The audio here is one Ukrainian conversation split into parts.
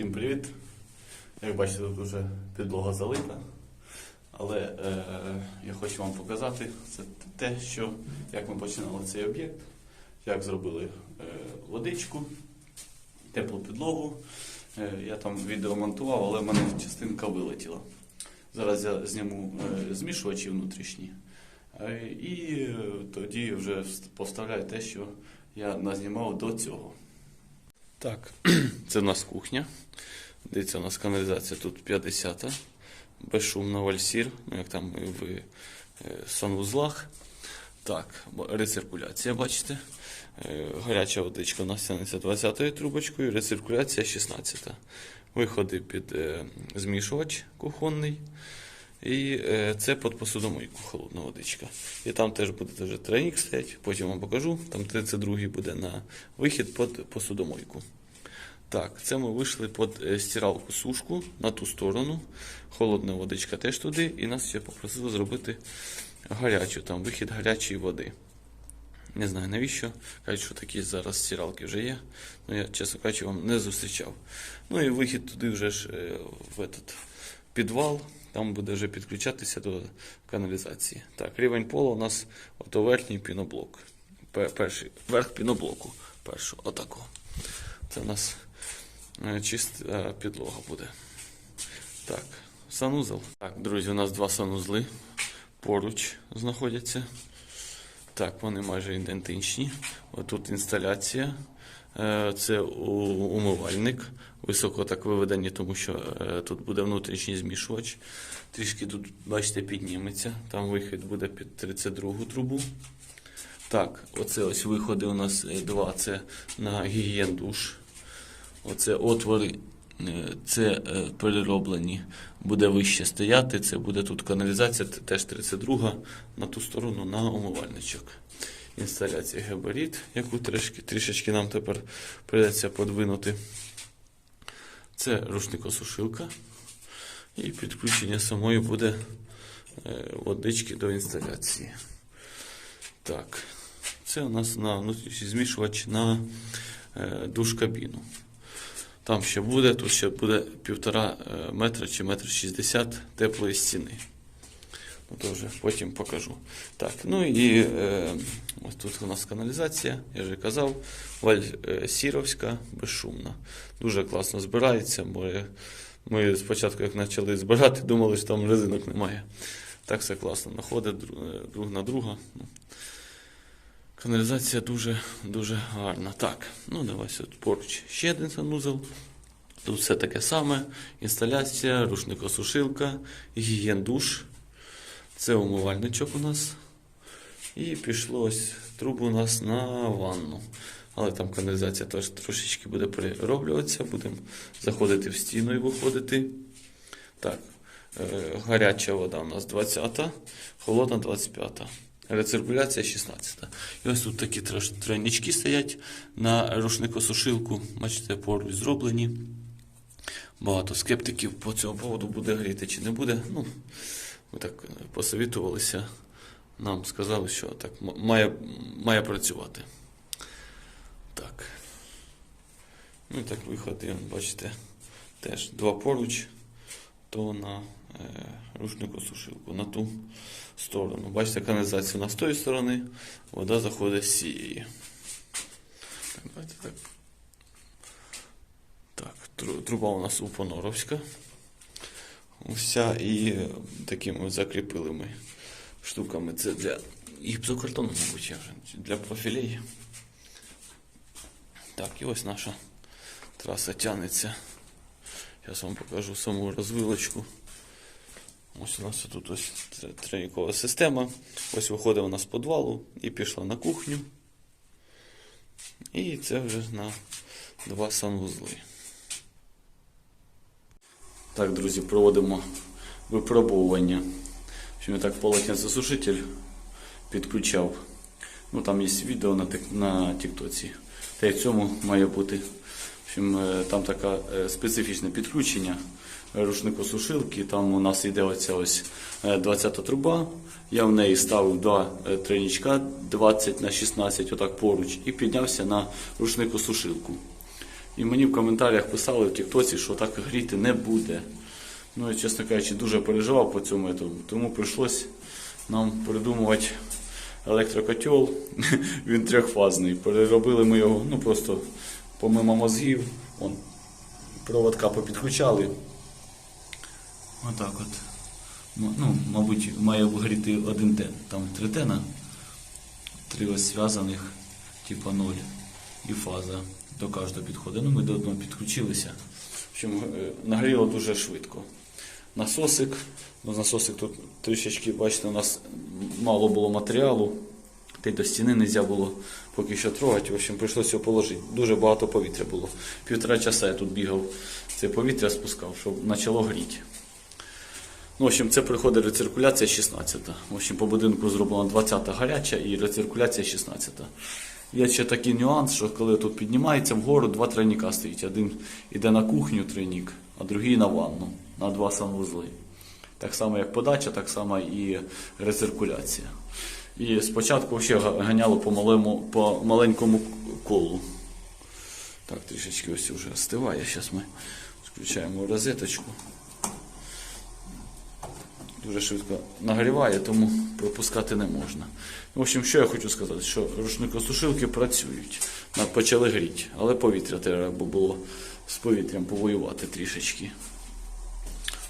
Всім привіт! Як бачите, тут вже підлога залита. Але е, я хочу вам показати це те, що, як ми починали цей об'єкт, як зробили е, водичку, теплу підлогу. Е, я там відео монтував, але в мене частинка вилетіла. Зараз я зніму е, змішувачі внутрішні. Е, і тоді вже поставляю те, що я назнімав до цього. Так, це в нас кухня. Дивіться, у нас каналізація тут 50-та, безшумна вальсір, ну як там в е, санвузлах. Так, рециркуляція, бачите. Е, Гаряча водичка у нас тягнеться 20 трубочкою, рециркуляція 16-та. Виходи під е, змішувач кухонний. І е, це під посудомийку холодна водичка. І там теж буде теж тренік стоять, потім вам покажу. Там 32 буде на вихід під посудомойку. Так, це ми вийшли під е, стиралку сушку на ту сторону. Холодна водичка теж туди. І нас ще попросили зробити гарячу, там вихід гарячої води. Не знаю навіщо. Кажуть, що такі зараз стиралки вже є. Ну я, чесно кажучи, вам не зустрічав. Ну і вихід туди вже ж е, в этот підвал. Там буде вже підключатися до каналізації. Так, рівень полу у нас ото верхній піноблок. Перший, верх піноблоку. Першого, отакого. Це у нас е, чиста підлога буде. Так, санузел. Так, друзі, у нас два санузли поруч знаходяться. Так, вони майже ідентичні. Отут інсталяція. Е, Це умивальник. Високо так виведені, тому що е, тут буде внутрішній змішувач. Трішки тут, бачите, підніметься. Там вихід буде під 32 трубу. Так, оце ось виходи у нас е, два. Це на гігієн душ. Оце отвори, це перероблені, буде вище стояти. Це буде тут каналізація, теж 32 на ту сторону на умивальничок. Інсталяція габарит, яку трішки, трішечки нам тепер прийдеться подвинути. Це рушникосушилка. І підключення самої буде е, водички до інсталяції. Так, це у нас на внутрішній змішувач на е, душ-кабіну. Там ще буде, тут ще буде півтора е, метра чи метр шістдесят теплої стіни. Ну, потім покажу. Так, ну і е, ось тут у нас каналізація, я вже казав, Валь е, Сіровська, безшумна. Дуже класно збирається, бо е, ми спочатку, як почали збирати, думали, що там резинок немає. Так все класно находить е, друг на друга. Ну, Каналізація дуже дуже гарна. Так, ну давай тут поруч ще один санузел. Тут все таке саме: інсталяція, рушникосушилка, гігієн-душ. Це умивальничок у нас. І пішло ось трубу у нас на ванну. Але там каналізація теж трошечки буде перероблюватися. Будемо заходити в стіну і виходити. Так, е, гаряча вода у нас 20, холодна 25. Рециркуляція 16. І ось тут такі тройнички стоять на рушникосушилку. Бачите, поруч зроблені. Багато скептиків по цьому поводу буде гріти чи не буде. Ну, ми так е, посовітувалися. Нам сказали, що так має, має працювати. Так. Ну і так виходи, бачите, теж два поруч, то на е, рушникосушилку, на ту сторону. Бачите, каналізація у з тої сторони, вода заходить з цієї. Так, давайте так. Так, труба у нас упоноровська. Вся і такими закріпилими штуками. Це для гіпсокартону, мабуть, для профілей. Так, і ось наша траса тягнеться. Зараз вам покажу саму розвилочку. Ось у нас тут тренікова система. Ось виходить вона з підвалу і пішла на кухню. І це вже на два санвузли. Так, друзі, проводимо випробовування. Що так полотенцесушитель підключав. Ну, там є відео на, на Тіктоці. Та й в цьому має бути. Е, там таке е, специфічне підключення рушникосушилки. Там у нас йде оця ось 20 труба. Я в неї ставив два е, тройничка 20 на 16 отак поруч і піднявся на рушникосушилку. І мені в коментарях писали в Тіктоці, що так гріти не буде. Ну, я, чесно кажучи, дуже переживав по цьому, тому прийшлось нам придумувати електрокотел. Він трьохфазний. Переробили ми його, ну просто помимо мозгів, он, проводка попідключали. Отак от. Ну, мабуть, має вгоріти один тен. Там три тена, три ось зв'язаних, типа ноль. І фаза до кожного підходить. Ну, ми до одного підключилися. В е, нагріло дуже швидко. Насосик. Ну, насосик тут трішечки, бачите, у нас мало було матеріалу. Та й до стіни не можна було поки що трогати. В общем, прийшлося його положити. Дуже багато повітря було. Півтора часа я тут бігав, це повітря спускав, щоб почало гріти. Ну, в общем, це приходить рециркуляція 16. В общем, по будинку зроблена 20-та гаряча і рециркуляція 16. Є ще такий нюанс, що коли тут піднімається вгору, два тройника стоїть. Один йде на кухню тройник, а другий на ванну, на два санвузли. Так само, як подача, так само і рециркуляція. І спочатку взагалі ганяло по, малому, по маленькому колу. Так, трішечки ось вже остиває. Зараз ми включаємо розеточку дуже швидко нагріває, тому пропускати не можна. В общем, що я хочу сказати, що рушникосушилки працюють, почали гріти, але повітря треба було з повітрям повоювати трішечки.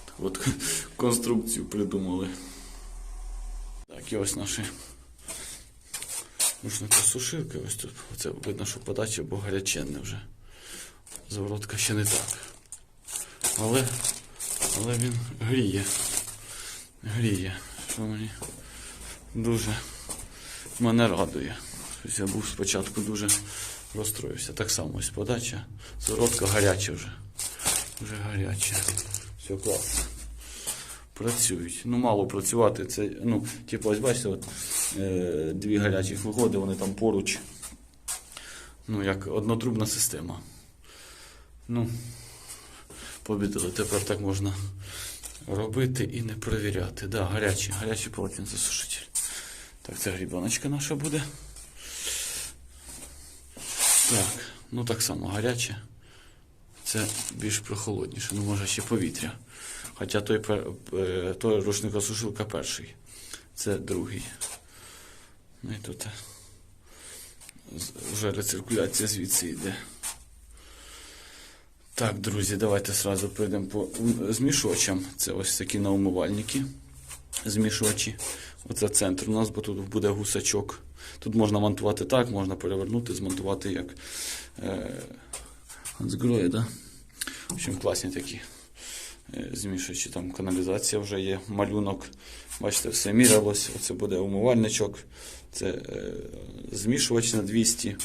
Так от конструкцію придумали. Так, і ось наші рушникосушилки. Ось тут оце видно, що подача, бо гаряченне вже. Заворотка ще не так. Але, але він гріє гріє, що мені дуже мене радує. Я був спочатку дуже розстроївся. Так само ось подача. Сородка гаряча вже. Вже гаряча. Все класно. Працюють. Ну, мало працювати. Це, ну, типу, ось бачите, от, е, дві гарячих виходи, вони там поруч. Ну, як однотрубна система. Ну, побідили. Тепер так можна робити і не перевіряти. Да, гарячий, гарячий полотенцесушитель. Так, це грібаночка наша буде. Так, ну так само гаряче. Це більш прохолодніше, ну може ще повітря. Хоча той, е, той рушникосушилка перший. Це другий. Ну і тут е, вже рециркуляція звідси йде. Так, друзі, давайте сразу пройдемо по змішувачам. Це ось такі наумивальники. Змішувачі. Оце центр у нас, бо тут буде гусачок. Тут можна монтувати так, можна перевернути, змонтувати як е, да? В общем, класні такі е, змішувачі. Там каналізація вже є, малюнок. Бачите, все мірялось. Оце буде умивальничок. Це е, змішувач на 200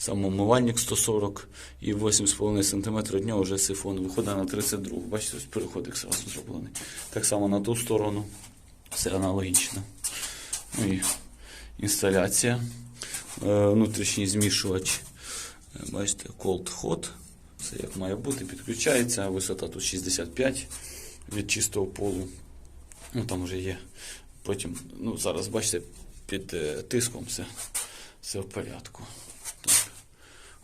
сам умивальник 140 і 8,5 см від нього вже сифон виходить на 32. Бачите, ось переходик зразу зроблений. Так само на ту сторону. Все аналогічно. Ну і інсталяція. Е, Внутрішній змішувач. Е, Бачите, cold hot. Все як має бути, підключається. Висота тут 65 від чистого полу. Ну там вже є. Потім, ну зараз бачите, під е, тиском все, все в порядку.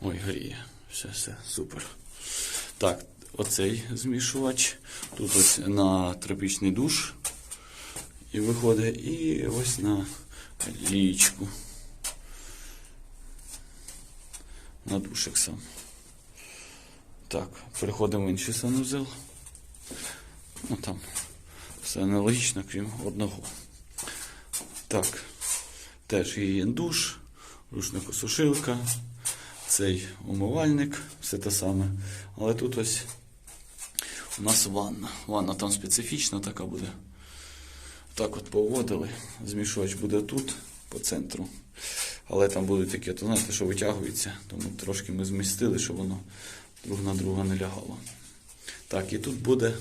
Ой, гріє. Все, все, супер. Так, оцей змішувач. Тут ось на тропічний душ. І виходить, і ось на лічку. На душик сам. Так, переходимо в інший санузел. Ну там все аналогічно, крім одного. Так, теж є душ, рушникосушилка, цей умивальник, все те саме. Але тут ось у нас ванна. Ванна там специфічна така буде. Так от поводили. Змішувач буде тут, по центру. Але там будуть такі, то знаєте, що витягується. Тому трошки ми змістили, щоб воно друг на друга не лягало. Так, і тут буде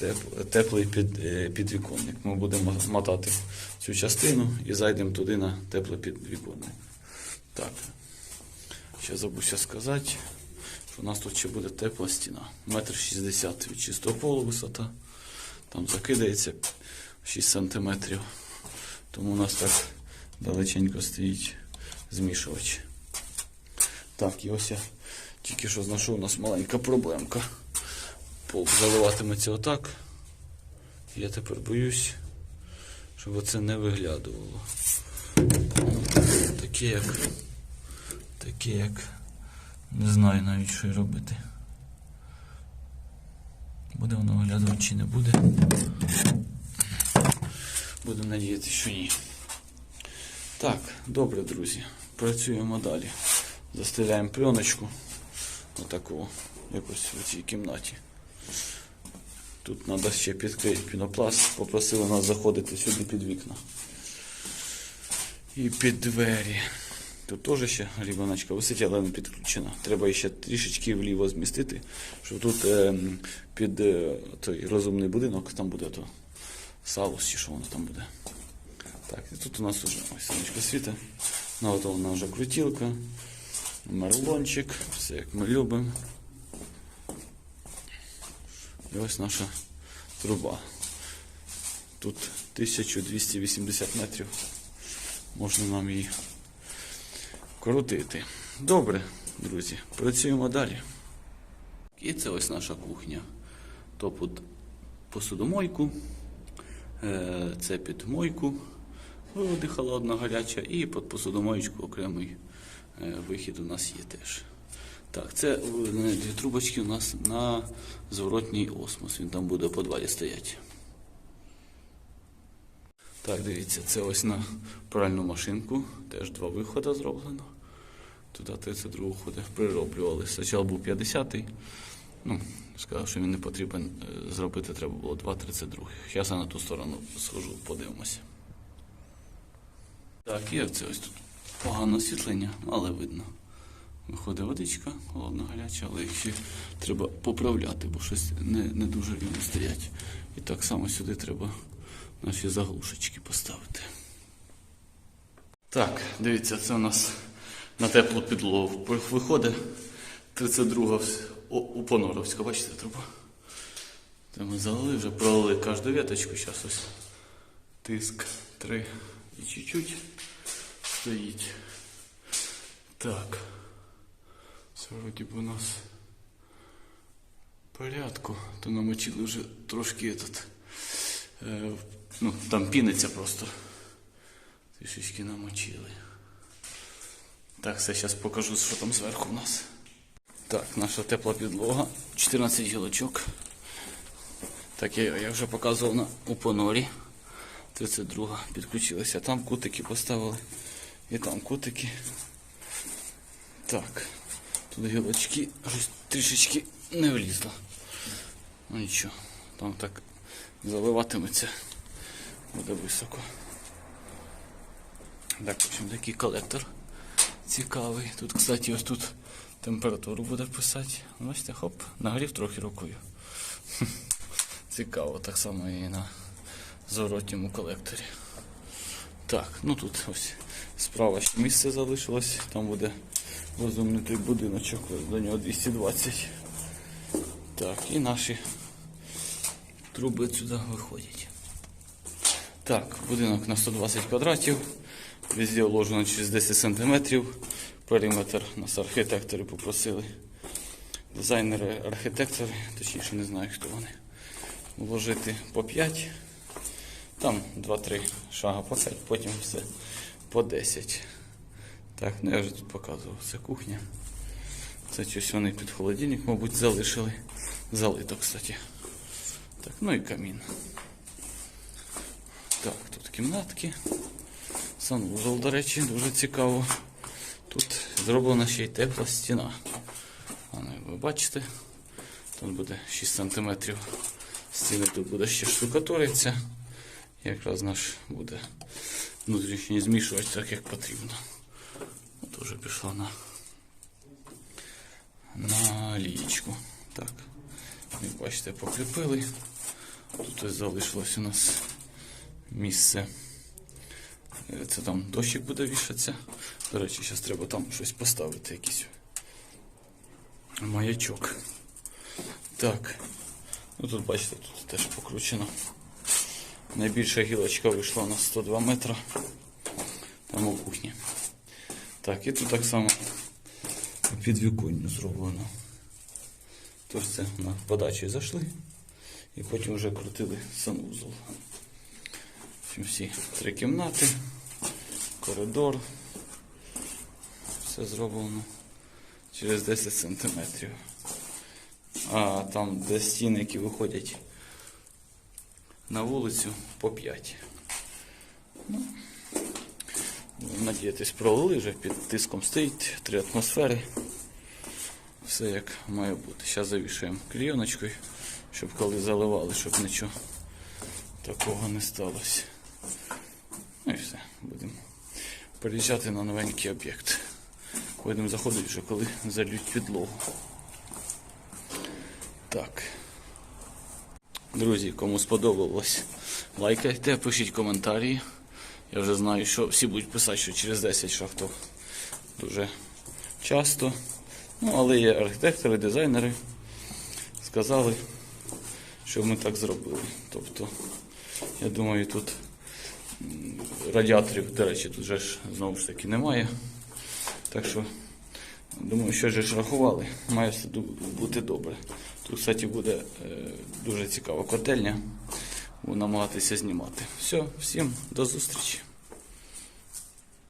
теп- теплий під, е, підвіконник. Ми будемо мотати цю частину і зайдемо туди на теплий підвіконник. Так. Ще забувся сказати, що у нас тут ще буде тепла стіна. Метр шістдесят від чистого полу висота. Там закидається 6 сантиметрів. Тому у нас так далеченько стоїть змішувач. Так, і ось я Тільки що знайшов у нас маленька проблемка. Полк заливатиметься отак. Я тепер боюсь, щоб оце не виглядувало. Таке як. Таке як. Не знаю навіть, що й робити. Буде воно виглядати чи не буде. Будемо надіятися, що ні. Так, добре, друзі. Працюємо далі. Застеляємо пленочку. Отаку, якось в цій кімнаті. Тут треба ще підкрити пінопласт. Попросили нас заходити сюди під вікна. І під двері. Тут теж ще рібаночка висить, але не підключена. Треба ще трішечки вліво змістити, щоб тут е, під е, той розумний будинок, там буде то салус що воно там буде. Так, і тут у нас вже ось сонечко світа. Наготовлена вже крутілка, марлончик, все як ми любимо. І ось наша труба. Тут 1280 метрів. Можна нам її крутити. Добре, друзі, працюємо далі. І це ось наша кухня. То під посудомойку, е, це під мойку, води холодна, гаряча, і під посудомоєчку окремий е, вихід у нас є теж. Так, це е, дві трубочки у нас на зворотній осмос. Він там буде у подвалі стояти. Так, дивіться, це ось на пральну машинку. Теж два виходи зроблено. Туди 32 входи прироблювали. Спочатку був 50-й. Ну, сказав, що він не потрібен. е, Зробити треба було 2,32. Зараз я на ту сторону схожу, подивимося. Так, і оце ось тут погане освітлення, але видно. Виходить водичка, холодна гаряча, але їх ще треба поправляти, бо щось не, не дуже рівно стоять. І так само сюди треба наші заглушечки поставити. Так, дивіться, це у нас на теплу підлогу виходить 32 у Поноровська, бачите, труба. Це ми залили, вже пролили кожну веточку, зараз ось тиск 3 і чуть-чуть стоїть. Так. Це вроді б у нас в порядку. То намочили вже трошки этот, е, ну, там піниться просто. Трішечки намочили. Так, все, зараз покажу, що там зверху у нас. Так, наша тепла підлога. 14 гілочок. Так, я, я вже показував на упонорі. 32 підключилася. Там кутики поставили. І там кутики. Так. Тут гілочки трішечки не влізло. Ну нічого, там так заливатиметься. Буде високо. Так, в общем, такий колектор цікавий. Тут, кстати, ось тут температуру буде писати. Бачите, хоп, нагрів трохи рукою. Цікаво, так само і на зворотньому колекторі. Так, ну тут ось справа ще місце залишилось, там буде розумний той будиночок, до нього 220. Так, і наші труби сюди виходять. Так, будинок на 120 квадратів, везде уложено через 10 сантиметрів. Периметр нас архітектори попросили. Дизайнери, архітектори, точніше не знаю хто вони. Вложити по 5. Там 2-3 шага по 5, потім все по 10. Так, ну я вже тут показував. Це кухня. Це щось вони під холодильник, мабуть, залишили. Залито, кстати. Так, ну і камін. Так, тут кімнатки. Санвузол, до речі, дуже цікаво. Тут зроблена ще й тепла стіна. Ну, ви бачите, тут буде 6 см стіни, тут буде ще штукатуриться. Якраз наш буде внутрішній змішувач так, як потрібно. От уже пішла на, на лієчку. Так. Як бачите, покріпили. Тут ось залишилось у нас місце. Е, Це там дощик буде вішатися. До речі, зараз треба там щось поставити, якийсь маячок. Так. Ну тут бачите, тут теж покручено. Найбільша гілочка вийшла на 102 метри. Там у кухні. Так, і тут так само підвіконню зроблено. Тож це на подачі зайшли і потім вже крутили санузол. Всі три кімнати, коридор. Все зроблено через 10 сантиметрів. А там, де стіни, які виходять на вулицю, по 5. Ну, надіятись, пролили вже під тиском стоїть, три атмосфери. Все як має бути. Зараз завішуємо клійоночкою, щоб коли заливали, щоб нічого такого не сталося. Ну і все, будемо переїжджати на новенький об'єкт. Будемо заходити вже, коли зальють підлогу. Так. Друзі, кому сподобалось, лайкайте, пишіть коментарі. Я вже знаю, що всі будуть писати, що через 10 шахтов дуже часто. Ну, але є архітектори, дизайнери. Сказали, що ми так зробили. Тобто, я думаю, тут радіаторів, до речі, тут же ж знову ж таки немає. Так що, думаю, що ж рахували, має все бути добре. Тут, кстати, буде е, дуже цікава котельня. Буду намагатися знімати. Все, всім до зустрічі.